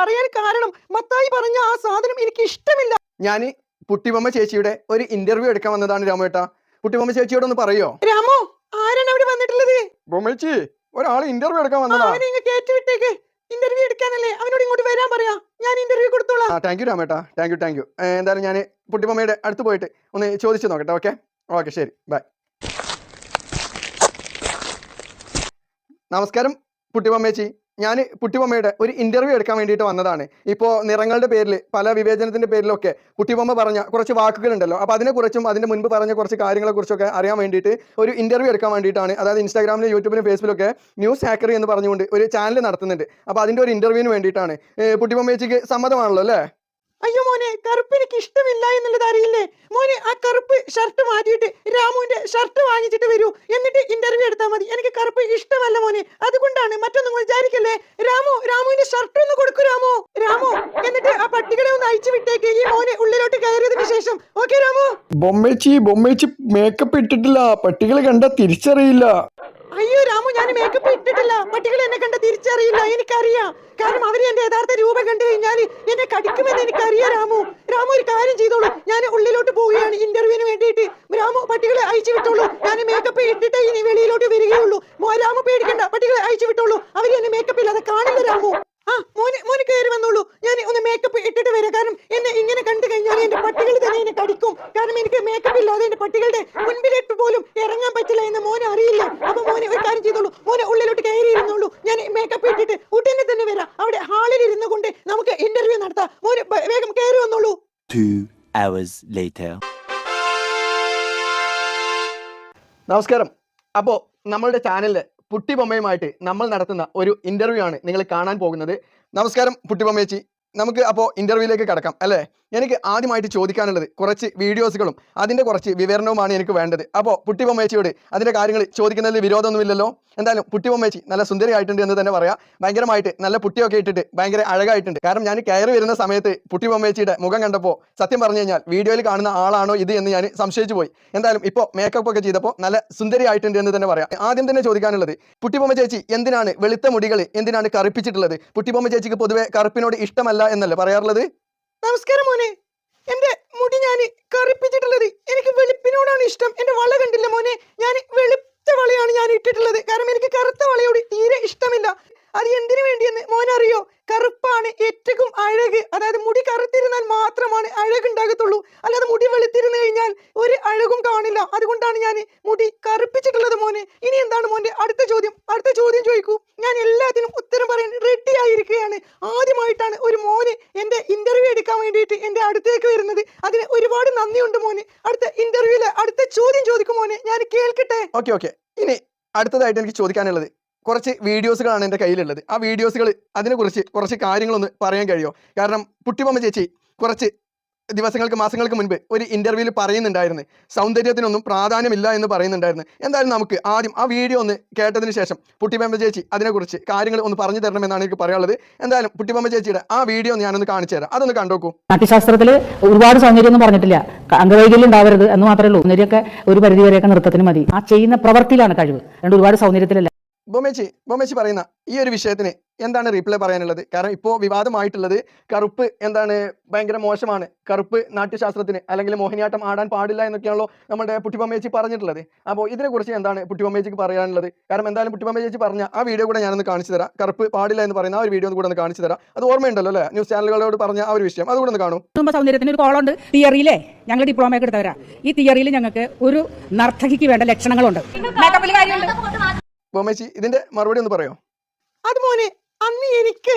പറയാൻ കാരണം മത്തായി പറഞ്ഞ ആ സാധനം എനിക്ക് ഇഷ്ടമില്ല. ഞാൻ പുട്ടിമമ്മ ചേച്ചിയുടെ ഒരു ഇന്റർവ്യൂ എടുക്കാൻ വന്നതാണ് രാമേട്ട പുട്ടിമമ്മ ചേച്ചിയോട് ഒന്ന് പറയോ? രാമോ ആരാണ് അവിടെ വന്നിട്ടുള്ളത്? ബൊമ്മച്ചി ഒരാൾ ഇന്റർവ്യൂ എടുക്കാൻ വന്നതാണ് അവനെ ഇങ്ങ് കയറ്റി വിട്ടേക്ക്. ഇന്റർവ്യൂ എടുക്കാനല്ലേ? അവനോട് ഇങ്ങോട്ട് വരാൻ പറയാ. ഞാൻ ഇന്റർവ്യൂ കൊടുത്തോളാം. ആ താങ്ക് യു രാമേട്ട താങ്ക് യു താങ്ക് യു എന്തായാലും ഞാൻ പുട്ടിമമ്മയുടെ അടുത്ത് പോയിട്ട് ഒന്ന് ചോദിച്ചു നോക്കട്ടെ ഓക്കെ ഓക്കെ ശരി. ബൈ നമസ്കാരം പുട്ടിമമ്മേച്ചി. ഞാൻ കുട്ടിബൊമ്മയുടെ ഒരു ഇന്റർവ്യൂ എടുക്കാൻ വേണ്ടിയിട്ട് വന്നതാണ്. ഇപ്പോൾ നിറങ്ങളുടെ പേരിൽ പല വിവേചനത്തിന്റെ പേരിലൊക്കെ കുട്ടിബൊമ്മ പറഞ്ഞ കുറച്ച് വാക്കുകളുണ്ടല്ലോ. അപ്പോൾ അതിനെക്കുറിച്ചും അതിന്റെ മുൻപ് പറഞ്ഞ കുറച്ച് കാര്യങ്ങളെക്കുറിച്ചൊക്കെ അറിയാൻ വേണ്ടിയിട്ട് ഒരു ഇന്റർവ്യൂ എടുക്കാൻ വേണ്ടിയിട്ടാണ്. അതായത് ഇൻസ്റ്റാഗ്രാമിലും യൂട്യൂബിലും ഫേസ്ബുക്കിലൊക്കെ ന്യൂസ് ഹാക്കറി എന്ന് പറഞ്ഞുകൊണ്ട് ഒരു ചാനൽ നടത്തുന്നുണ്ട്. അപ്പോൾ അതിന്റെ ഒരു ഇന്റർവ്യൂവിന് വേണ്ടിയിട്ടാണ്. കുട്ടിബൊമ്മ ചേച്ചിക്ക് സമ്മതമാണല്ലോ അല്ലേ? അയ്യോ മോനെ കറുപ്പ് എനിക്ക് ഇഷ്ടമില്ല എന്നുള്ളത് അറിയില്ലേ? മോനെ ആ കറുപ്പ് ഷർട്ട് മാറ്റിയിട്ട് രാമുവിന്റെ ഷർട്ട് വാങ്ങിച്ചിട്ട് വരൂ. എന്നിട്ട് ഇന്റർവ്യൂ എടുത്താൽ മതി. എനിക്ക് കറുപ്പ് ഇഷ്ടമല്ല മോനെ. അതുകൊണ്ടാണ് മറ്റൊന്നും വിചാരിക്കല്ലേ? രാമു രാമുവിന്റെ ഷർട്ട് ഒന്ന് കൊടുക്കൂ രാമു. രാമു എന്നിട്ട് ആ പട്ടികളെ ഒന്ന് അയച്ചു വിട്ടേക്ക്. ഈ മോനെ ഉള്ളിലോട്ട് കയറിയതിനു ശേഷം. ഓക്കെ രാമു? ബൊമ്മേച്ചി ബൊമ്മേച്ചി മേക്കപ്പ് ഇട്ടിട്ടില്ല. പട്ടികളെ കണ്ട തിരിച്ചറിയില്ല. അയ്യോ രാമു ഞാൻ മേക്കപ്പ് ഇട്ടിട്ടില്ല. പട്ടികൾ എന്നെ കണ്ട തിരിച്ചറിയില്ല. എനിക്കറിയാം. കാരണം അവർ എന്റെ യഥാർത്ഥ രൂപം കണ്ടു കഴിഞ്ഞാൽ എന്നെ കടിക്കുമെന്ന് എനിക്കറിയാം രാമു. രാമു ഒരു കാര്യം ചെയ്തോളൂ. ഞാൻ ഉള്ളിലോട്ട് പോവുകയാണ്. ഇന്റർവ്യൂവിന് വേണ്ടിയിട്ട് രാമു പട്ടികളെ അയച്ചു വിട്ടോളൂ. ഞാൻ മേക്കപ്പ് ഇട്ടിട്ടേ ഇനി വെളിയിലോട്ട് വരികയുള്ളൂ. രാമു പേടിക്കണ്ട. പട്ടികളെ അയച്ചു വിട്ടോളൂ. അവർ എന്നെ മേക്കപ്പ് ഇല്ലാതെ കാണില്ല രാമു. ആ മോനെ മോന് കയറി വന്നോളൂ. ഞാൻ ഒന്ന് മേക്കപ്പ് ഇട്ടിട്ട് വരാം. കാരണം എന്നെ ഇങ്ങനെ കണ്ടു കഴിഞ്ഞാൽ എന്റെ പട്ടികൾ തന്നെ എന്നെ കടിക്കും. കാരണം എനിക്ക് മേക്കപ്പ് ഇല്ലാതെ എന്റെ പട്ടികളുടെ മുൻപിലിട്ട് പോലും ഇറങ്ങാൻ പറ്റില്ല എന്ന് മോനെ അറിയില്ല. അപ്പൊ മോനെ ഒരു കാര്യം ചെയ്തോളൂ. മോനെ ഉള്ളിലോട്ട് കയറി ഇരുന്നോളൂ. ഞാൻ മേക്കപ്പ് ഇട്ടിട്ട് ഉടനെ തന്നെ വരാം. അവിടെ ഹാളിൽ ഇരുന്നു കൊണ്ട് നമുക്ക് ഇന്റർവ്യൂ നടത്താം. മോനെ വേഗം കയറി വന്നോളൂ. Two hours later. നമസ്കാരം. അപ്പോൾ നമ്മളുടെ ചാനലിൽ പുട്ടിബൊമ്മയുമായിട്ട് നമ്മൾ നടത്തുന്ന ഒരു ഇന്റർവ്യൂ ആണ് നിങ്ങൾ കാണാൻ പോകുന്നത്. നമസ്കാരം പുട്ടിബൊമ്മേച്ചി നമുക്ക് അപ്പോൾ ഇന്റർവ്യൂയിലേക്ക് കടക്കാം അല്ലേ? എനിക്ക് ആദ്യമായിട്ട് ചോദിക്കാനുള്ളത് കുറച്ച് വീഡിയോസുകളും അതിന്റെ കുറച്ച് വിവരണവുമാണ് എനിക്ക് വേണ്ടത്. അപ്പോൾ പുട്ടിബൊമ്മേച്ചിയോട് അതിന്റെ കാര്യങ്ങൾ ചോദിക്കുന്നതിൽ വിരോധമൊന്നുമില്ലല്ലോ? എന്തായാലും പുട്ടിബൊമ്മേച്ചി നല്ല സുന്ദരിയായിട്ടുണ്ട് എന്ന് തന്നെ പറയാം. ഭയങ്കരമായിട്ട് നല്ല പുട്ടിയൊക്കെ ഇട്ടിട്ട് ഭയങ്കര അഴകായിട്ടുണ്ട്. കാരണം ഞാൻ കയറി വരുന്ന സമയത്ത് പുട്ടിബൊമ്മേച്ചിയുടെ മുഖം കണ്ടപ്പോൾ സത്യം പറഞ്ഞു കഴിഞ്ഞാൽ വീഡിയോയിൽ കാണുന്ന ആളാണോ ഇത് എന്ന് ഞാൻ സംശയിച്ചു പോയി. എന്തായാലും ഇപ്പോൾ മേക്കപ്പ് ഒക്കെ ചെയ്തപ്പോൾ നല്ല സുന്ദരിയായിട്ടുണ്ട് എന്ന് തന്നെ പറയാം. ആദ്യം തന്നെ ചോദിക്കാനുള്ളത് പുട്ടിബൊമ്മ ചേച്ചി എന്തിനാണ് വെളുത്ത മുടികൾ എന്തിനാണ് കറുപ്പിച്ചിട്ടുള്ളത്? പുട്ടിബൊമ്മ ചേച്ചിക്ക് പൊതുവെ കറുപ്പിനോട് ഇഷ്ടമല്ല എന്നല്ലേ പറയാറുള്ളത്? നമസ്കാരം മോനെ. എന്റെ മുടി ഞാൻ കറുപ്പിച്ചിട്ടുള്ളത്. എനിക്ക് വെളുപ്പിനോടാണ് ഇഷ്ടം. എന്റെ വള കണ്ടില്ല മോനെ? ഞാൻ വെളുത്ത വളയാണ് ഞാൻ ഇട്ടിട്ടുള്ളത്. കാരണം എനിക്ക് കറുത്ത വളയോട് തീരെ ഇഷ്ടമില്ല. അത് എന്തിനു വേണ്ടിയെന്ന് മോനറിയോ? കറുപ്പാണ് ഏറ്റവും അഴക്. അതായത് മുടി കറുത്തിരുന്നാൽ മാത്രമാണ് അഴകുണ്ടാകത്തുള്ളൂ അല്ലാതെ മുടി വെളുത്തിരുന്നു കഴിഞ്ഞാൽ ഒരു അഴകും കാണില്ല. അതുകൊണ്ടാണ് ഞാൻ മുടി കറുപ്പിച്ചിട്ടുള്ളത് മോനെ. ഇനി എന്താണ് മോന്റെ അടുത്ത ചോദ്യം? അടുത്ത ചോദ്യം ചോദിക്കൂ. ഞാൻ എല്ലാത്തിനും ഉത്തരം പറയാൻ റെഡി ആയിരിക്കുകയാണ്. ആദ്യമായിട്ടാണ് ഒരു എന്റെ ഇന്റർവ്യൂ എടുക്കാൻ വേണ്ടിയിട്ട് എന്റെ അടുത്തേക്ക് വരുന്നത്. അതിന് ഒരുപാട് നന്ദിയുണ്ട് മോനെ. അടുത്ത ഇന്റർവ്യൂൽ അടുത്ത ചോദ്യം ചോദിക്കും മോനെ. ഞാൻ കേൾക്കട്ടെ? ഓക്കെ ഓക്കെ ഇനി അടുത്തതായിട്ട് എനിക്ക് ചോദിക്കാനുള്ളത്. കുറച്ച് വീഡിയോസുകളാണ് എന്റെ കയ്യിലുള്ളത്. ആ വീഡിയോസുകൾ അതിനെക്കുറിച്ച് കുറച്ച് കാര്യങ്ങളൊന്ന് പറയാൻ കഴിയുമോ? കാരണം പുട്ടിപ്പമ്മ ചേച്ചി കുറച്ച് ദിവസങ്ങൾക്ക് മാസങ്ങൾക്ക് മുൻപ് ഒരു ഇന്റർവ്യൂവിൽ പറയുന്നുണ്ടായിരുന്നു. സൗന്ദര്യത്തിനൊന്നും പ്രാധാന്യമില്ല എന്ന് പറയുന്നുണ്ടായിരുന്നു. എന്തായാലും നമുക്ക് ആദ്യം ആ വീഡിയോ ഒന്ന് കേട്ടതിന് ശേഷം പുട്ടിപ്പമ്മ ചേച്ചി അതിനെക്കുറിച്ച് കാര്യങ്ങൾ ഒന്ന് പറഞ്ഞു തരണമെന്നാണ് എനിക്ക് പറയാനുള്ളത്. എന്തായാലും പുട്ടിപ്പമ്മ ചേച്ചിയുടെ ആ വീഡിയോ ഞാനൊന്ന് കാണിച്ചു തരാം. അതൊന്ന് കണ്ടോക്കൂ. നാട്യശാസ്ത്രത്തിൽ ഒരുപാട് സൗന്ദര്യം ഒന്നും പറഞ്ഞിട്ടില്ല അംഗവൈകല്യം ഉണ്ടാവരുത് എന്ന് മാത്രമേ ഉള്ളൂ. സൗന്ദര്യമൊക്കെ ഒരു പരിധി വരെയൊക്കെ നൃത്തത്തിന് മതി. ആ ചെയ്യുന്ന പ്രവൃത്തിയിലാണ് കഴിവ്. അതുകൊണ്ട് ഒരുപാട് സൗന്ദര്യത്തിലല്ല ബൊമേച്ചി ബൊമേച്ചി പറയുന്ന ഈ ഒരു വിഷയത്തിന് എന്താണ് റീപ്ലൈ പറയാനുള്ളത്? കാരണം ഇപ്പോൾ വിവാദമായിട്ടുള്ളത് കറുപ്പ് എന്താണ് ഭയങ്കര മോശമാണ്. കറുപ്പ് നാട്യശാസ്ത്രത്തിന് അല്ലെങ്കിൽ മോഹിനിയാട്ടം ആടാൻ പാടില്ല എന്നൊക്കെയാണല്ലോ നമ്മുടെ പുട്ടിപ്പമ്മേച്ചി പറഞ്ഞിട്ടുള്ളത്. അപ്പോൾ ഇതിനെക്കുറിച്ച് എന്താണ് പുട്ടിപ്പമ്മേച്ചിക്ക് പറയാനുള്ളത്? കാരണം എന്തായാലും പുട്ടിപ്പമ്മ ചേച്ചി പറഞ്ഞ ആ വീഡിയോ കൂടെ ഞാനൊന്ന് കാണിച്ചു തരാം. കറുപ്പ് പാടില്ല എന്ന് പറയുന്ന ആ ഒരു വീഡിയോ കൂടെ ഒന്ന് കാണിച്ചു തരാം. അത് ഓർമ്മയുണ്ടല്ലോ അല്ലേ? ന്യൂസ് ചാനലുകളോട് പറഞ്ഞ ആ ഒരു വിഷയം. അതുകൂടെ ഒന്ന് കാണും. കുടുംബ സൗന്ദര്യത്തിന് ഒരു കോളുണ്ട്. തിയറിയിലെ ഞങ്ങൾ ഡിപ്ലോമയൊക്കെ എടുത്തവരാ. ഈ തിയറിയിൽ ഞങ്ങൾക്ക് ഒരു നർത്തകിക്ക് വേണ്ട ലക്ഷണങ്ങളുണ്ട്. മേക്കപ്പിൽ കാര്യമുണ്ട്. ബൊമേച്ചി ഇതിന്റെ മറുപടി ഒന്ന് പറയോ? അത് മോനെ അന്ന് എനിക്ക്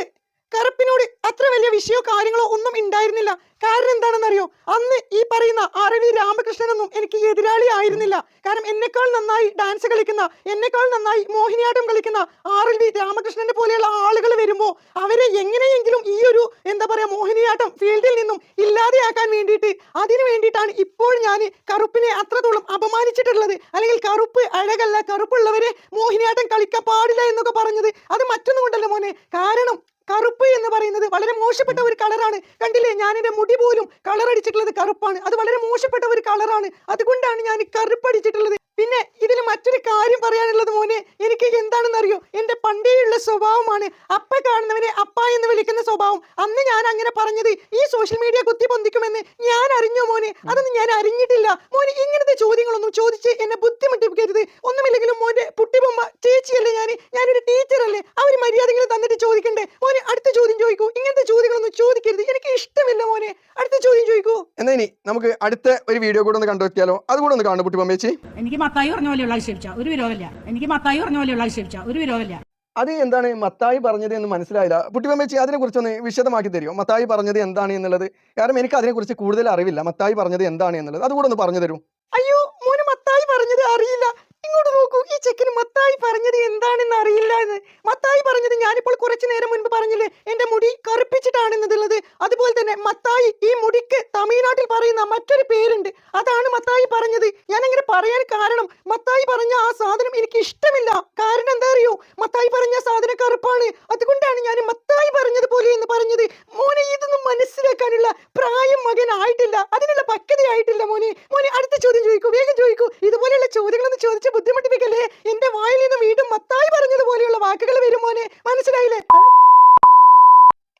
കറുപ്പിനോട് അത്ര വലിയ വിഷയോ കാര്യങ്ങളോ ഒന്നും ഉണ്ടായിരുന്നില്ല. കാരണം എന്താണെന്നറിയോ? അന്ന് ഈ പറയുന്ന അരവി രാമകൃഷ്ണനൊന്നും എനിക്ക് എതിരാളി ആയിരുന്നില്ല. കാരണം എന്നെക്കാൾ നന്നായി ഡാൻസ് കളിക്കുന്ന എന്നെക്കാൾ നന്നായി മോഹിനിയാട്ടം കളിക്കുന്ന ആർ എൽ വി രാമകൃഷ്ണന്റെ പോലെയുള്ള ആളുകൾ വരുമ്പോൾ അവരെ എങ്ങനെയെങ്കിലും ഈ ഒരു എന്താ പറയാ മോഹിനിയാട്ടം ഫീൽഡിൽ നിന്നും ഇല്ലാതെയാക്കാൻ വേണ്ടിയിട്ട് അതിനു വേണ്ടിയിട്ടാണ് ഇപ്പോൾ ഞാൻ കറുപ്പിനെ അത്രത്തോളം അപമാനിച്ചിട്ടുള്ളത്. അല്ലെങ്കിൽ കറുപ്പ് അഴകല്ല കറുപ്പുള്ളവരെ മോഹിനിയാട്ടം കളിക്കാൻ പാടില്ല എന്നൊക്കെ പറഞ്ഞത് അത് മറ്റൊന്നും കൊണ്ടല്ല മോനെ. കാരണം കറുപ്പ് എന്ന് പറയുന്നത് വളരെ മോശപ്പെട്ട ഒരു കളറാണ്. കണ്ടില്ലേ? ഞാൻ എന്റെ മുടി പോലും കളർ അടിച്ചിട്ടുള്ളത് കറുപ്പാണ്. അത് വളരെ മോശപ്പെട്ട ഒരു കളറാണ്. അതുകൊണ്ടാണ് ഞാൻ കറുപ്പ് അടിച്ചിട്ടുള്ളത്. പിന്നെ ഇതിൽ മറ്റൊരു കാര്യം പറയാനുള്ളത് മോനെ എനിക്ക് എന്താണെന്നറിയോ? എന്റെ പണ്ടേയുള്ള സ്വഭാവമാണ്. അപ്പ കാണുന്നവനെ അപ്പ എന്ന് വിളിക്കുന്ന സ്വഭാവം. അന്ന് ഞാൻ അങ്ങനെ പറഞ്ഞത് ഈ സോഷ്യൽ മീഡിയ കുത്തി പൊന്തിക്കുമെന്ന് ഞാൻ അറിഞ്ഞോ മോനെ? അതൊന്നും ഞാൻ അറിഞ്ഞിട്ടില്ല. മോനെ ഇങ്ങനത്തെ ചോദ്യങ്ങളൊന്നും ചോദിച്ച് എന്നെ ബുദ്ധിമുട്ടിപ്പിക്കരുത്. ഒന്നുമില്ലെങ്കിലും മോന്റെ പുട്ടിബൊമ്മ ചേച്ചിയല്ലേ ഞാൻ ഞാനൊരു ടീച്ചറല്ലേ അവർ മര്യാദകൾ തന്നിട്ട് ചോദിക്കണ്ടേ? മോനെ അടുത്ത ചോദ്യം ചോദിക്കൂ. ഇങ്ങനത്തെ ചോദ്യങ്ങളൊന്നും ചോദിക്കരുത്. എനിക്ക് ഇഷ്ടമില്ല മോനെ. അടുത്ത ചോദ്യം ചോദിക്കൂ. എന്നാ ഇനി നമുക്ക് അടുത്ത ഒരു വീഡിയോ കൂടെ ഒന്ന് കണ്ടു നോക്കിയാലോ അതുകൂടെ ഒന്ന് കാണു പുട്ടിപ്പമ്മേച്ചി എനിക്ക് മത്തായി പറഞ്ഞ പോലെയുള്ള ആക്ഷേപിച്ച. ഒരു വിരോധമില്ല. എനിക്ക് മത്തായി പറഞ്ഞ പോലെയുള്ള ആക്ഷേപിച്ച. ഒരു വിരോധമില്ല. അത് എന്താണ് മത്തായി പറഞ്ഞത് എന്ന് മനസ്സിലായില്ല. പുട്ടിപ്പമ്മേച്ചി അതിനെ കുറിച്ചൊന്ന് വിശദമാക്കി തരുമോ? മത്തായി പറഞ്ഞത് എന്താണ് എന്നുള്ളത്? കാരണം എനിക്ക് അതിനെക്കുറിച്ച് കൂടുതൽ അറിവില്ല. മത്തായി പറഞ്ഞത് എന്താണ് എന്നുള്ളത്. അതുകൂടെ ഒന്ന് പറഞ്ഞു തരൂ. അയ്യോ മോന് മത്തായി പറഞ്ഞത് അറിയില്ല. ഇങ്ങോട്ട് ഈ ചെക്കന് മത്തായി പറഞ്ഞത് എന്താണെന്ന് അറിയില്ല എന്ന്. മത്തായി പറഞ്ഞത് ഞാനിപ്പോൾ കുറച്ചു നേരം മുൻപ് പറഞ്ഞില്ലേ എന്റെ മുടി കറുപ്പിച്ചിട്ടാണെന്നുള്ളത്. അതുപോലെ തന്നെ മത്തായി ഈ മുടിക്ക് തമിഴ്നാട്ടിൽ പറയുന്ന മറ്റൊരു പേരുണ്ട്. അതാണ് മത്തായി പറഞ്ഞത്. ഞാൻ അങ്ങനെ പറയാൻ കാരണം മത്തായി പറഞ്ഞ ആ സാധനം എനിക്ക് ഇഷ്ടമില്ല. കാരണം എന്താ അറിയോ? മത്തായി പറഞ്ഞ സാധനം കറുപ്പാണ്. അതുകൊണ്ടാണ് ഞാൻ മത്തായി പറഞ്ഞത് പോലെ എന്ന് പറഞ്ഞത്. മോനെ ഇതൊന്നും മനസ്സിലാക്കാനുള്ള പ്രായം മകൻ ആയിട്ടില്ല. അതിനുള്ള പക്വതയായിട്ടില്ല മോനെ. മോനെ അടുത്ത ചോദ്യം ചോദിക്കൂ. വേഗം ചോദിക്കൂ. ഇതുപോലെയുള്ള ചോദ്യങ്ങളൊന്നും ചോദിച്ച് ബുദ്ധിമുട്ടിപ്പിക്കല്ലേ? എന്റെ വായിൽ നിന്ന് വീണ്ടും മത്തായി പറഞ്ഞതുപോലെയുള്ള വാക്കുകൾ വരും മോനെ. മനസ്സിലായില്ലേ?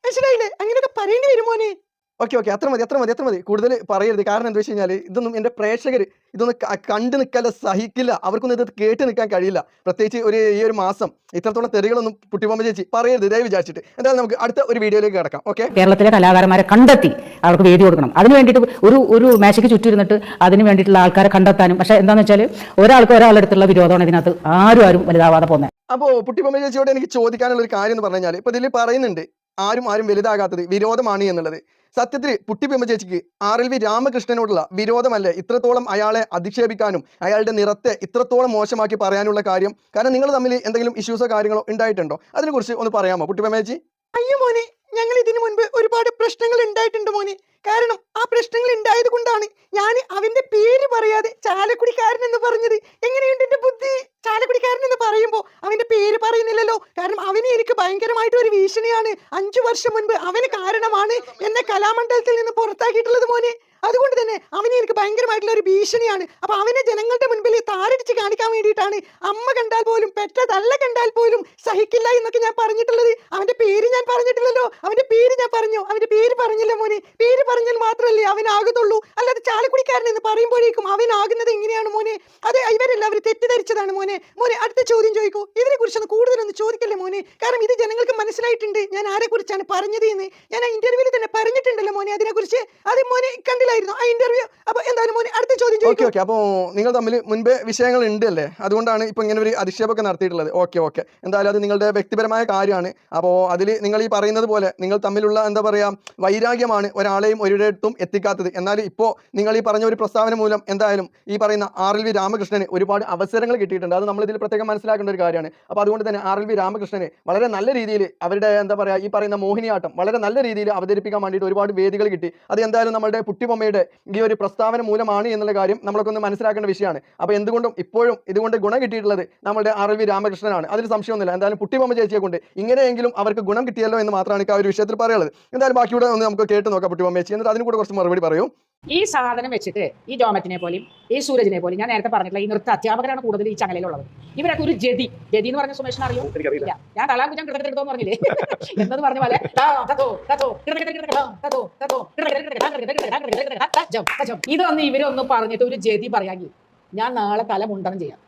മനസ്സിലായില്ലേ? അങ്ങനെയൊക്കെ പറയേണ്ടി വരും മോനെ. ഓക്കെ ഓക്കെ അത്ര മതി അത്ര മതി അത്ര മതി. കൂടുതൽ പറയരുത്. കാരണം എന്താ വെച്ച് കഴിഞ്ഞാൽ ഇതൊന്നും എന്റെ പ്രേക്ഷകർ ഇതൊന്നും കണ്ടു നിൽക്കാല്ല സഹിക്കില്ല. അവർക്കൊന്നും ഇത് കേട്ട് നിൽക്കാൻ കഴിയില്ല. പ്രത്യേകിച്ച് ഒരു ഈ ഒരു മാസം ഇത്രത്തോളം തെറികളൊന്നും പുട്ടിപ്പമ്മ ചേച്ചി പറയരുത്. ദയവ് വിചാരിച്ചിട്ട്. എന്തായാലും നമുക്ക് അടുത്ത ഒരു വീഡിയോയിലേക്ക് കിടക്കാം. ഓക്കെ കേരളത്തിലെ കലാകാരന്മാരെ കണ്ടെത്തി അവർക്ക് വേദി കൊടുക്കണം. അതിന് വേണ്ടിയിട്ട് ഒരു ഒരു മേശയ്ക്ക് ചുറ്റിരുന്നിട്ട് അതിന് വേണ്ടിയിട്ടുള്ള ആൾക്കാരെ കണ്ടെത്താനും. പക്ഷേ എന്താണെന്ന് വെച്ചാൽ ഒരാൾക്ക് ഒരാളുടെ അടുത്തുള്ള വിരോധമാണ് ഇതിനകത്ത്. ആരും ആരും വലുതാവാതെ പോകുന്നത്. അപ്പോൾ പുട്ടിപ്പമ്മ ചേച്ചിയോട് എനിക്ക് ചോദിക്കാനുള്ള ഒരു കാര്യം എന്ന് പറഞ്ഞു കഴിഞ്ഞാൽ ഇപ്പോൾ ഇതിൽ പറയുന്നുണ്ട് ആരും ആരും വലുതാകാത്തത് വിരോധമാണ് എന്നുള്ളത്. സത്യത്തിൽ പുട്ടിപ്പമ്മ ചേച്ചിക്ക് ആർ എൽ വി രാമകൃഷ്ണനോടുള്ള വിരോധമല്ലേ? ഇത്രത്തോളം അയാളെ അധിക്ഷേപിക്കാനും അയാളുടെ നിറത്തെ ഇത്രത്തോളം മോശമാക്കി പറയാനുള്ള കാര്യം. കാരണം നിങ്ങൾ തമ്മിൽ എന്തെങ്കിലും ഇഷ്യൂസോ കാര്യങ്ങളോ ഉണ്ടായിട്ടുണ്ടോ? അതിനെക്കുറിച്ച് ഒന്ന് പറയാമോ പുട്ടിപ്പമ്മ ചേച്ചി? അയ്യോ മോനെ ഞങ്ങൾ ഇതിനു മുൻപ് ഒരുപാട് പ്രശ്നങ്ങൾ ഉണ്ടായിട്ടുണ്ട് മോനെ. കാരണം ആ പ്രശ്നങ്ങൾ ഉണ്ടായത് കൊണ്ടാണ് ഞാൻ അവന്റെ പേര് പറയാതെ ചാലക്കുടിക്കാരൻ എന്ന് പറഞ്ഞത്. എങ്ങനെയുണ്ട് എന്റെ ബുദ്ധി? ചാലക്കുടിക്കാരൻ എന്ന് പറയുമ്പോൾ അവന്റെ പേര് പറയുന്നില്ലല്ലോ. കാരണം അവന് എനിക്ക് ഭയങ്കരമായിട്ട് ഒരു ഭീഷണിയാണ്. അഞ്ചു വർഷം മുൻപ് അവന് കാരണമാണ് എന്നെ കലാമണ്ഡലത്തിൽ നിന്ന് പുറത്താക്കിയിട്ടുള്ളത് മോനെ. അതുകൊണ്ട് തന്നെ അവനെ എനിക്ക് ഭയങ്കരമായിട്ടുള്ള ഒരു ഭീഷണിയാണ്. അപ്പൊ അവനെ ജനങ്ങളുടെ മുൻപിൽ താരടിച്ച് കാണിക്കാൻ വേണ്ടിയിട്ടാണ് അമ്മ കണ്ടാൽ പോലും പെറ്റതല്ല കണ്ടാൽ പോലും സഹിക്കില്ല എന്നൊക്കെ ഞാൻ പറഞ്ഞിട്ടുള്ളത്. അവന്റെ പേര് ഞാൻ പറഞ്ഞിട്ടില്ലല്ലോ. അവന്റെ പേര് ഞാൻ പറഞ്ഞു. അവന്റെ പേര് പറഞ്ഞില്ല മോനെ. പേര് പറഞ്ഞാൽ മാത്രമല്ലേ അവനാകത്തുള്ളൂ അല്ലാതെ ചാലക്കുടിക്കാരൻ എന്ന് പറയുമ്പോഴേക്കും അവനാകുന്നത് എങ്ങനെയാണ് മോനെ. അത് ഇവരെല്ലാവരും തെറ്റിദ്ധരിച്ചതാണ് മോനെ. മോനെ അടുത്ത ചോദ്യം ചോദിക്കൂ. ഇതിനെ കുറിച്ചൊന്ന് കൂടുതലൊന്ന് ചോദിക്കല്ലേ മോനെ? കാരണം ഇത് ജനങ്ങൾക്ക് മനസ്സിലായിട്ടുണ്ട്. ഞാൻ ആരെ കുറിച്ചാണ് പറഞ്ഞത് എന്ന്. ഞാൻ ആ ഇന്റർവ്യൂവിൽ തന്നെ പറഞ്ഞിട്ടുണ്ടല്ലോ മോനെ അതിനെ കുറിച്ച് അത് മോനെ കണ്ടില്ലായിരുന്നു ആ ഇന്റർവ്യൂ അപ്പൊ എന്തായാലും മോനെ അടുത്ത ചോദ്യം ഓക്കെ ചോദിക്കൂ. ഓക്കെ അപ്പോൾ നിങ്ങൾ തമ്മിൽ മുൻപേ വിഷയങ്ങൾ ഉണ്ട് അല്ലേ അതുകൊണ്ടാണ് ഇപ്പോൾ ഇങ്ങനെ ഒരു അധിക്ഷേപമൊക്കെ നടത്തിയിട്ടുള്ളത്. ഓക്കെ ഓക്കെ എന്തായാലും അത് നിങ്ങളുടെ വ്യക്തിപരമായ കാര്യമാണ്. അപ്പോൾ അതിൽ നിങ്ങൾ ഈ പറയുന്നത് പോലെ നിങ്ങൾ തമ്മിലുള്ള എന്താ പറയാ വൈരാഗ്യമാണ് ഒരാളെയും ഒരിടത്തും എത്തിക്കാത്തത്. എന്നാൽ ഇപ്പോ നിങ്ങൾ ഈ പറഞ്ഞ ഒരു പ്രസ്താവന മൂലം എന്തായാലും ഈ പറയുന്ന ആർ എൽ വി രാമകൃഷ്ണന് ഒരുപാട് അവസരങ്ങൾ കിട്ടിയിട്ടുണ്ട്. അത് നമ്മൾ ഇതിൽ പ്രത്യേകം മനസ്സിലാക്കേണ്ട ഒരു കാര്യമാണ്. അപ്പോൾ അതുകൊണ്ട് തന്നെ ആർ എൽ വി രാമകൃഷ്ണന് വളരെ നല്ല രീതിയിൽ അവരുടെ എന്താ പറയാ ഈ പറയുന്ന മോഹിനിയാട്ടം വളരെ നല്ല രീതിയിൽ അവതരിപ്പിക്കാൻ വേണ്ടിയിട്ട് ഒരുപാട് വേദികൾ കിട്ടി. അത് എന്തായാലും നമ്മുടെ പുട്ടിബൊമ്മയുടെ ഈ ഒരു പ്രസ്താവന മൂലമാണ് എന്നുള്ള കാര്യം നമ്മളൊക്കെ ഒന്ന് മനസ്സിലാക്കേണ്ട വിഷയമാണ്. അപ്പോൾ എന്തുകൊണ്ടും ഇപ്പോഴും ഇതുകൊണ്ട് ഗുണം കിട്ടിയിട്ടുള്ളത് നമ്മുടെ ആർ വി രാമകൃഷ്ണനാണ്. അതിൽ സംശയമൊന്നുമില്ല. എന്തായാലും പുട്ടിബൊമ്മ ചേച്ചിയെ കൊണ്ട് ഇങ്ങനെയെങ്കിലും അവർക്ക് ഗുണം കിട്ടിയല്ലോ എന്ന് മാത്രമാണ് ആ ഒരു വിഷയത്തിൽ പറയുന്നത് എന്തായാലും ബാക്കിയൂടെ ഒന്ന് നമുക്ക് കേട്ട് നോക്കാം പുട്ടിബൊമ്മ ചേച്ചി. എന്നിട്ട് അതിന് കൂടെ കുറച്ച് മറുപടി പറയൂ. ഈ സാധനം വെച്ചിട്ട് ഈ ജോമറ്റിനെ പോലെയും ഈ സൂരജിനെ പോലെയും ഞാൻ നേരത്തെ പറഞ്ഞിട്ടുള്ള ഈ നൃത്ത അധ്യാപകരാണ് കൂടുതൽ ഈ ചങ്ങലയിലുള്ളത്. ഇവരൊക്കെ ഒരു ജതി. ജതി എന്ന് പറഞ്ഞ സുമേഷിന് അറിയോ? ഞാൻ തലാകുജം കിടക്കെടുത്തോന്ന് പറഞ്ഞില്ലേ? എന്നത് പറഞ്ഞ പോലെ. ഇതൊന്ന് ഇവരൊന്ന് പറഞ്ഞിട്ട് ഒരു ജതി പറയാമെങ്കിൽ ഞാൻ നാളെ തല മുണ്ടനം ചെയ്യാം.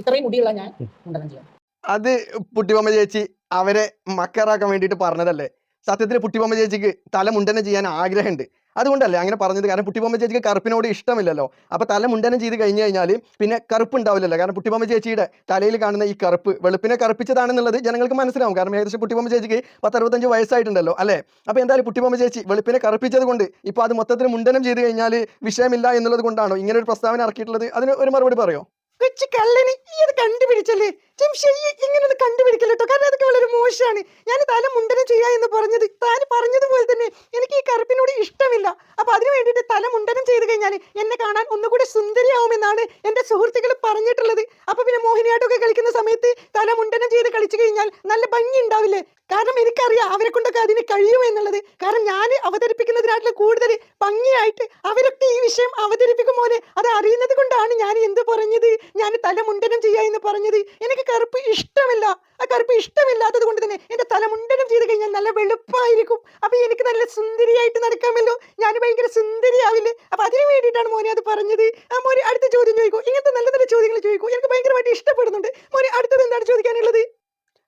ഇത്രയും മുടിയുള്ള ഞാൻ മുണ്ടനം ചെയ്യാം. അത് പുട്ടിബൊമ്മ ചേച്ചി അവരെ മക്കറാക്കാൻ വേണ്ടിയിട്ട് പറഞ്ഞതല്ലേ? സത്യത്തിൽ പുട്ടിബൊമ്മ ചേച്ചിക്ക് തല മുണ്ടനം ചെയ്യാൻ ആഗ്രഹമുണ്ട്. അതുകൊണ്ടല്ലേ അങ്ങനെ പറഞ്ഞത്? കാരണം പുട്ടിപ്പമ്മ ചേച്ചിക്ക് കറുപ്പിനോട് ഇഷ്ടമില്ലല്ലോ. അപ്പോൾ തല മുണ്ടനം ചെയ്ത് കഴിഞ്ഞ് കഴിഞ്ഞാൽ പിന്നെ കറുപ്പ് ഉണ്ടാവില്ലല്ലോ കാരണം പുട്ടിപ്പമ്മ ചേച്ചിയുടെ തലയിൽ കാണുന്ന ഈ കറുപ്പ് വെളുപ്പിനെ കറുപ്പിച്ചതാണെന്നുള്ളത് ജനങ്ങൾക്ക് മനസ്സിലാവും. കാരണം ഏകദേശം പുട്ടിപ്പമ്മ ചേച്ചിക്ക് പത്തറുപത്തഞ്ച് വയസ്സായിട്ടുണ്ടല്ലോ അല്ലേ? അപ്പോൾ എന്തായാലും പുട്ടിപ്പമ്മ ചേച്ചി വെളുപ്പിനെ കറുപ്പിച്ചത് കൊണ്ട് ഇപ്പോൾ അത് മൊത്തത്തിൽ മുണ്ടനം ചെയ്ത് കഴിഞ്ഞാൽ വിഷയമില്ല എന്നുള്ളത് കൊണ്ടാണോ ഇങ്ങനെ ഒരു പ്രസ്താവന ഇറക്കിയിട്ടുള്ളത്? അതിന് ഒരു മറുപടി പറയോ? ഈ കണ്ടുപിടിച്ചല്ലേ? ഈ ഇങ്ങനെ ഒന്ന് കണ്ടുപിടിക്കല്ലോ കേട്ടോ കാരണം അതൊക്കെ വളരെ മോശമാണ്. ഞാൻ തല മുണ്ടനം ചെയ്യുക എന്ന് പറഞ്ഞത്. താൻ പറഞ്ഞതുപോലെ തന്നെ എനിക്ക് ഈ കറുപ്പിനോട് ഇഷ്ടമില്ല. അപ്പൊ അതിനു വേണ്ടിയിട്ട് തല മുണ്ടനം ചെയ്ത് കഴിഞ്ഞാൽ എന്നെ കാണാൻ ഒന്നുകൂടി സുന്ദരിയാവുമെന്നാണ് എന്റെ സുഹൃത്തുക്കൾ പറഞ്ഞിട്ടുള്ളത്. അപ്പൊ പിന്നെ മോഹിനിയാട്ടമൊക്കെ കളിക്കുന്ന സമയത്ത് തല മുണ്ടനം ചെയ്ത് കളിച്ചു കഴിഞ്ഞാൽ നല്ല ഭംഗി ഉണ്ടാവില്ലേ? കാരണം എനിക്കറിയാം അവരെ കൊണ്ടൊക്കെ അതിന് കഴിയുമെന്നുള്ളത് കാരണം ഞാൻ അവതരിപ്പിക്കുന്നതിനാട്ടിൽ കൂടുതൽ ഭംഗിയായിട്ട് അവരൊക്കെ ഈ വിഷയം അവതരിപ്പിക്കും പോലെ അത് അറിയുന്നത് കൊണ്ടാണ് ഞാൻ എന്ത് പറഞ്ഞത്? ഞാൻ തല മുണ്ടനം ചെയ്യുക എന്ന് പറഞ്ഞത്. എനിക്ക് കറുപ്പ് ഇഷ്ടമില്ല. ആ കറുപ്പ് ഇഷ്ടമില്ലാത്തത് കൊണ്ട് തന്നെ എന്റെ തല മുണ്ടനം ചെയ്ത് കഴിഞ്ഞാൽ നല്ല വെളുപ്പായിരിക്കും. അപ്പൊ എനിക്ക് നല്ല സുന്ദരിയായിട്ട് നടക്കാമല്ലോ. ഞാൻ ഭയങ്കര സുന്ദരിയാവില്ലേ? അപ്പൊ അതിന് വേണ്ടിയിട്ടാണ് മോനെ അത് പറഞ്ഞത്. ആ മോനെ അടുത്ത ചോദ്യം ചോദിക്കും. ഇങ്ങനത്തെ നല്ല നല്ല ചോദ്യങ്ങൾ ചോദിക്കും. എനിക്ക് ഭയങ്കരമായിട്ട് ഇഷ്ടപ്പെടുന്നുണ്ട്. മോനെ അടുത്തത് എന്താണ് ചോദിക്കാനുള്ളത്?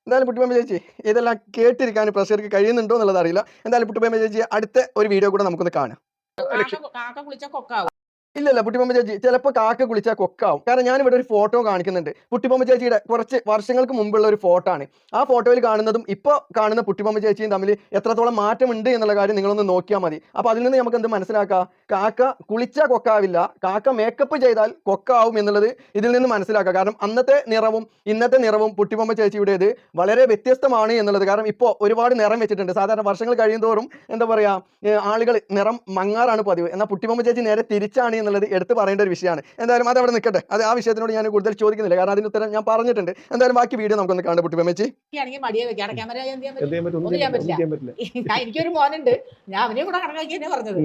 എന്തായാലും പുട്ടിപ്പമ്മ ചേച്ചി ഇതെല്ലാം കേട്ടിരിക്കാൻ പ്രഷർക്ക് കഴിയുന്നുണ്ടോ എന്നുള്ളത് അറിയില്ല. എന്തായാലും പുട്ടിപ്പമ്മ ചേച്ചി അടുത്ത ഒരു വീഡിയോ കൂടെ നമുക്കൊന്ന് കാണാം. കാക്ക കാക്ക കുളിച്ച കൊക്കാവും. ഇല്ല ഇല്ല പുട്ടിപ്പമ്മ ചേച്ചി ചിലപ്പോൾ കാക്ക കുളിച്ചാൽ കൊക്കാവും. കാരണം ഞാൻ ഒരു ഫോട്ടോ കാണിക്കുന്നുണ്ട്. പുട്ടിപ്പമ്മ ചേച്ചിയുടെ കുറച്ച് വർഷങ്ങൾക്ക് മുമ്പുള്ള ഒരു ഫോട്ടോ ആണ് ആ ഫോട്ടോയിൽ കാണുന്നതും ഇപ്പോൾ കാണുന്ന പുട്ടിപ്പമ്മ ചേച്ചിയും തമ്മിൽ എത്രത്തോളം മാറ്റമുണ്ട് എന്നുള്ള കാര്യം നിങ്ങളൊന്ന് നോക്കിയാൽ മതി. അപ്പോൾ അതിൽ നിന്ന് നമുക്ക് എന്ത് മനസ്സിലാക്കാം? കാക്ക കുളിച്ചാൽ കൊക്കാവില്ല. കാക്ക മേക്കപ്പ് ചെയ്താൽ കൊക്കാവും എന്നുള്ളത് ഇതിൽ നിന്ന് മനസ്സിലാക്കാം. കാരണം അന്നത്തെ നിറവും ഇന്നത്തെ നിറവും പുട്ടിപ്പമ്മ ചേച്ചിയുടേത് വളരെ വ്യത്യസ്തമാണ് എന്നുള്ളത്. കാരണം ഇപ്പോൾ ഒരുപാട് നിറം വെച്ചിട്ടുണ്ട്. സാധാരണ വർഷങ്ങൾ കഴിയുന്തോറും എന്താ പറയുക ആളുകൾ നിറം മങ്ങാറാണ് പതിവ്. എന്നാൽ പുട്ടിപ്പമ്മ ചേച്ചി നേരെ തിരിച്ചാണ് എന്നുള്ളത് എടുത്തു പറയേണ്ട ഒരു വിഷയമാണ്. എന്തായാലും അത് അവിടെ നിൽക്കട്ടെ. അത് ആ വിഷയത്തിനോട് ഞാൻ കൂടുതൽ ചോദിക്കുന്നില്ല. കാരണം അതിന് ഉത്തരം ഞാൻ പറഞ്ഞിട്ടുണ്ട്. എന്തായാലും ബാക്കി വീഡിയോ നമുക്കൊന്ന് കാണാം പുട്ടിപ്പമ്മ ചേച്ചി. ആണെങ്കിൽ മടിയെ വെക്കാം ക്യാമറ എന്ത് ചെയ്യാൻ എന്ത് ചെയ്യാൻ പറ്റും? ഒന്നും ഒന്നും ചെയ്യാൻ ചെയ്യാൻ പറ്റില്ല. ഞാൻ എനിക്കൊരു മോനുണ്ട്. ഞാൻ അവനെ കൂടെ കണക്കാക്കി പറഞ്ഞത്.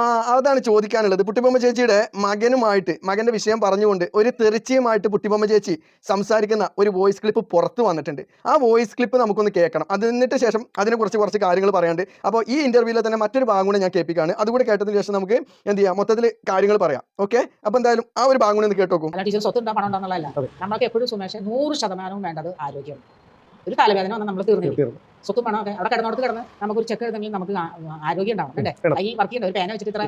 ആ അതാണ് ചോദിക്കാനുള്ളത്. പുട്ടിബൊമ്മ ചേച്ചിയുടെ മകനുമായിട്ട് മകന്റെ വിഷയം പറഞ്ഞുകൊണ്ട് ഒരു തെറിച്ചിയുമായിട്ട് പുട്ടിബൊമ്മ ചേച്ചി സംസാരിക്കുന്ന ഒരു വോയിസ് ക്ലിപ്പ് പുറത്ത് വന്നിട്ടുണ്ട്. ആ വോയിസ് ക്ലിപ്പ് നമുക്കൊന്ന് കേൾക്കണം. അതിന്നിട്ട് ശേഷം അതിനെക്കുറിച്ച് കുറച്ച് കാര്യങ്ങൾ പറയാണ്ട് അപ്പോൾ ഈ ഇന്റർവ്യൂവിൽ തന്നെ മറ്റൊരു ഭാഗം കൂടെ ഞാൻ കേൾപ്പിക്കുകയാണ് അതുകൂടെ കേട്ടതിന് ശേഷം നമുക്ക് എന്ത് ചെയ്യാം? മൊത്തത്തിൽ കാര്യങ്ങൾ പറയാം. ഓക്കെ അപ്പോൾ എന്തായാലും ആ ഒരു ഭാഗം കൂടെ ഒന്ന് കേട്ടോക്കൂ. ടീച്ചർ സ്വത്ത് ഉണ്ടോ പണം. നമ്മൾക്ക് എപ്പോഴും സുമേഷ് നൂറ് ശതമാനവും വേണ്ടത് ആരോഗ്യം ഒരു തലവേദന വന്നാൽ നമ്മൾ തീർന്നു. സ്വത്തും പണമൊക്കെ അവിടെ കിടന്നോടത്ത് കിടന്ന് നമുക്കൊരു ചെക്ക് എഴുതെങ്കിൽ നമുക്ക് ആരോഗ്യം ഉണ്ടാവും അല്ലേ? ഈ വർക്ക് ചെയ്യേണ്ട ഒരു പേന വെച്ചിട്ട് ഇത്ര.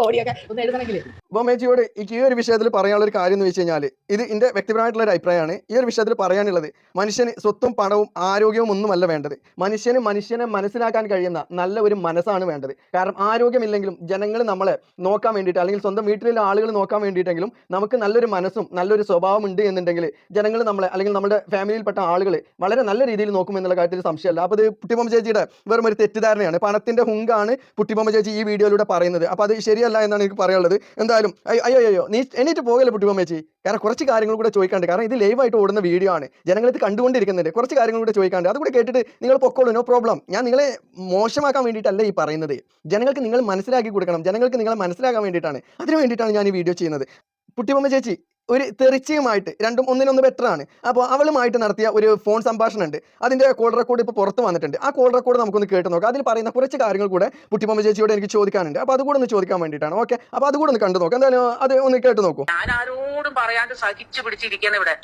കോടിയൊക്കെ ഒന്ന് എഴുതണമെങ്കിൽ. ബൊമേച്ചിയോട് എനിക്ക് ഈ ഒരു വിഷയത്തിൽ പറയാനുള്ള ഒരു കാര്യം എന്ന് വെച്ച് കഴിഞ്ഞാൽ ഇത് എന്റെ വ്യക്തിപരമായിട്ടുള്ള ഒരു അഭിപ്രായമാണ്. ഈ ഒരു വിഷയത്തിൽ പറയാനുള്ളത് മനുഷ്യന് സ്വത്തും പണവും ആരോഗ്യവും ഒന്നുമല്ല വേണ്ടത്. മനുഷ്യന് മനുഷ്യനെ മനസ്സിലാക്കാൻ കഴിയുന്ന നല്ല ഒരു മനസ്സാണ് വേണ്ടത്. കാരണം ആരോഗ്യമില്ലെങ്കിലും ജനങ്ങൾ നമ്മളെ നോക്കാൻ വേണ്ടിയിട്ട് അല്ലെങ്കിൽ സ്വന്തം വീട്ടിലുള്ള ആളുകൾ നോക്കാൻ വേണ്ടിയിട്ടെങ്കിലും നമുക്ക് നല്ലൊരു മനസ്സും നല്ലൊരു സ്വഭാവം ഉണ്ട് എന്നുണ്ടെങ്കിൽ ജനങ്ങൾ നമ്മളെ അല്ലെങ്കിൽ നമ്മുടെ ഫാമിലിയിൽപ്പെട്ട ആളുകൾ വളരെ നല്ല രീതിയിൽ നോക്കും എന്നുള്ള കാര്യത്തിൽ സംശയമല്ല. അപ്പോൾ ഇത് പുട്ടിപ്പമ്മ ചേച്ചിയുടെ വെറും ഒരു തെറ്റിദ്ധാരണയാണ്. പണത്തിന്റെ ഹുങ്കാണ് പുട്ടിപ്പമ്മ ചേച്ചി ഈ വീഡിയോയിലൂടെ പറയുന്നത്. അപ്പോൾ അത് ശരിയല്ല എന്നാണ് എനിക്ക് പറയാനുള്ളത്. എന്തായാലും അയ്യോ അയ്യോ അയ്യോ നീ എണീറ്റ് പോകല്ലേ പുട്ടിപ്പമ്മ ചേച്ചി? കാരണം കുറച്ച് കാര്യങ്ങൾ കൂടെ ചോദിക്കാണ്ട് കാരണം ഇത് ലൈവായിട്ട് ഓടുന്ന വീഡിയോ ആണ്. ജനങ്ങൾ ഇത് കണ്ടുകൊണ്ടിരിക്കുന്നുണ്ട് കുറച്ച് കാര്യങ്ങൾ കൂടെ ചോദിക്കാണ്ട്. അതുകൂടെ കേട്ടിട്ട് നിങ്ങൾ പൊക്കോളൂ നോ പ്രോബ്ലം ഞാൻ നിങ്ങളെ മോശമാക്കാൻ വേണ്ടിയിട്ടല്ല ഈ പറയുന്നത്. ജനങ്ങൾക്ക് നിങ്ങൾ മനസ്സിലാക്കി കൊടുക്കണം. ജനങ്ങൾക്ക് നിങ്ങളെ മനസ്സിലാക്കാൻ വേണ്ടിയിട്ടാണ്. അതിന് വേണ്ടിയിട്ടാണ് ഞാൻ ഈ വീഡിയോ ചെയ്യുന്നത്. പുട്ടിപ്പമ്മ ചേച്ചി ഒരു തെറിച്ചയുമായിട്ട് രണ്ടും ഒന്നിനൊന്ന് ബെറ്റർ ആണ്. അപ്പോൾ അവളുമായിട്ട് നടത്തിയ ഒരു ഫോൺ സംഭാഷണം ഉണ്ട് അതിന്റെ കോൾ റെക്കോർഡ് ഇപ്പോൾ പുറത്ത് വന്നിട്ടുണ്ട്. ആ കോൾ റെക്കോർഡ് നമുക്കൊന്ന് കേട്ട് നോക്കാം. അതിൽ പറയുന്ന കുറച്ച് കാര്യങ്ങൾ കൂടെ പുട്ടിപ്പമ്മ ചേച്ചിയോട് എനിക്ക് ചോദിക്കാനുണ്ട്. അപ്പോൾ അതുകൂടെ ഒന്ന് ചോദിക്കാൻ വേണ്ടിയിട്ടാണ്. ഓക്കെ അപ്പോൾ അതുകൂടെ ഒന്ന് കണ്ടു നോക്കാം. എന്തായാലും അത് ഒന്ന് കേട്ട് നോക്കൂ. ഞാൻ പറയാണ്ട് സഹിച്ചു പിടിച്ചിരിക്കുന്ന ഇവിടെ.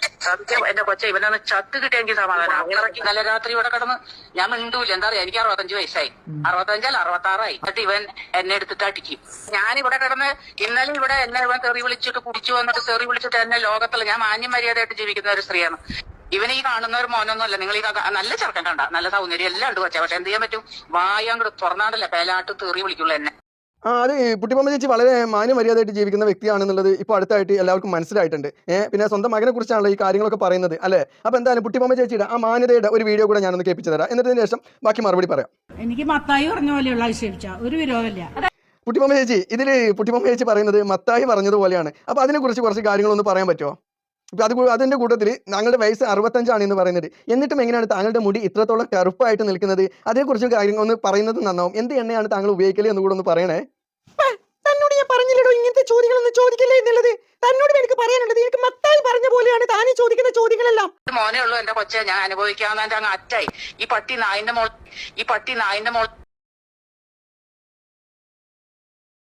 എന്റെ കൊച്ചെ ഇവനൊന്ന് ചത്ത് കിട്ടിയെങ്കിൽ സമാധാനം. ഇറക്കി നല്ല രാത്രി ഇവിടെ കിടന്ന് ഞാൻ മിണ്ടൂല എന്താ പറയാ എനിക്ക് അറുപത്തഞ്ച് വയസ്സായി. അറുപത്തഞ്ചല്ല അറുപത്തി ആറായി എന്നിട്ട് ഇവൻ എന്നെ എടുത്തിട്ട് അടിക്കും. ഞാൻ ഇവിടെ കിടന്ന് ഇന്നലെ ഇവിടെ എന്നെ ഇവൻ തെറി വിളിച്ചിട്ട് കുടിച്ചു വന്നിട്ട് തെറി വിളിച്ചിട്ട് എന്നെ ലോകത്തിൽ ഞാൻ മാന്യം മര്യാദയായിട്ട് ജീവിക്കുന്ന ഒരു സ്ത്രീയാണ്. ഇവനെ ഈ കാണുന്ന ഒരു മോനൊന്നുമല്ല. നിങ്ങൾ ഈ നല്ല ചെറുക്കൻ കണ്ട. നല്ല സൗന്ദര്യം എല്ലാം ഉണ്ട് പക്ഷേ പക്ഷെ എന്ത് ചെയ്യാൻ പറ്റും? വായ അങ്ങോട്ട് തുറന്നാണ്ടല്ലേ പേലാട്ട് തീറി വിളിക്കുള്ളൂ എന്നെ. ആ അത് പുട്ടിപ്പമ്മ ചേച്ചി വളരെ മാന്യമര്യാദയായിട്ട് ജീവിക്കുന്ന വ്യക്തിയാണെന്നുള്ളത് ഇപ്പോൾ അടുത്തായിട്ട് എല്ലാവർക്കും മനസ്സിലായിട്ടുണ്ട്. ഏഹ് പിന്നെ സ്വന്തം മകനെ കുറിച്ചാണല്ലോ ഈ കാര്യങ്ങളൊക്കെ പറയുന്നത് അല്ലേ? അപ്പോൾ എന്തായാലും പുട്ടിപ്പമ്മ ചേച്ചിയുടെ ആ മാന്യതയുടെ ഒരു വീഡിയോ കൂടെ ഞാനൊന്ന് കേൾപ്പിച്ചു തരാം. എന്നിട്ടതിന് ശേഷം ബാക്കി മറുപടി പറയാം. എനിക്ക് മത്തായി പറഞ്ഞ പോലെയുള്ള ആക്ഷേപിച്ച. ഒരു വിരോധമില്ല. പുട്ടിപ്പമ്മ ചേച്ചി ഇതിൽ പുട്ടിപ്പമ്മ ചേച്ചി പറയുന്നത് മത്തായി പറഞ്ഞതുപോലെയാണ്. അപ്പോൾ അതിനെക്കുറിച്ച് കുറച്ച് കാര്യങ്ങളൊന്ന് പറയാൻ പറ്റുമോ? ഇപ്പം അത് അതിന്റെ അതിന്റെ കൂട്ടത്തിൽ താങ്കളുടെ വയസ്സ് അറുപത്തഞ്ചാണ് എന്ന് പറയുന്നത്. എന്നിട്ടും എങ്ങനെയാണ് താങ്കളുടെ മുടി ഇത്രത്തോളം കറുപ്പായിട്ട് നിൽക്കുന്നത്? അതേക്കുറിച്ച് കാര്യങ്ങൾ ഒന്ന് പറയുന്നത് നന്നാവും. എന്ത് എണ്ണയാണ് താങ്കൾ ഉപയോഗിക്കൽ എന്ന് കൂടെ ഒന്ന് പറയണേ. തന്നോട് ഞാൻ പറഞ്ഞില്ലടോ ഇങ്ങനത്തെ ചോദ്യങ്ങളൊന്നും ചോദിക്കില്ലേ എന്നുള്ളത്. തന്നോട് എനിക്ക് പറയാനുള്ളത്. എനിക്ക് മത്തായി പറഞ്ഞ പോലെയാണ് താനീ ചോദിക്കുന്ന ചോദ്യങ്ങളെല്ലാം. മോനെ ഉള്ളൂ എന്റെ കൊച്ചെ. ഞാൻ അനുഭവിക്കാവുന്ന അങ്ങ് അറ്റായി. ഈ പട്ടി നായന്റെ മോൾ ഈ പട്ടി നായന്റെ മോൾ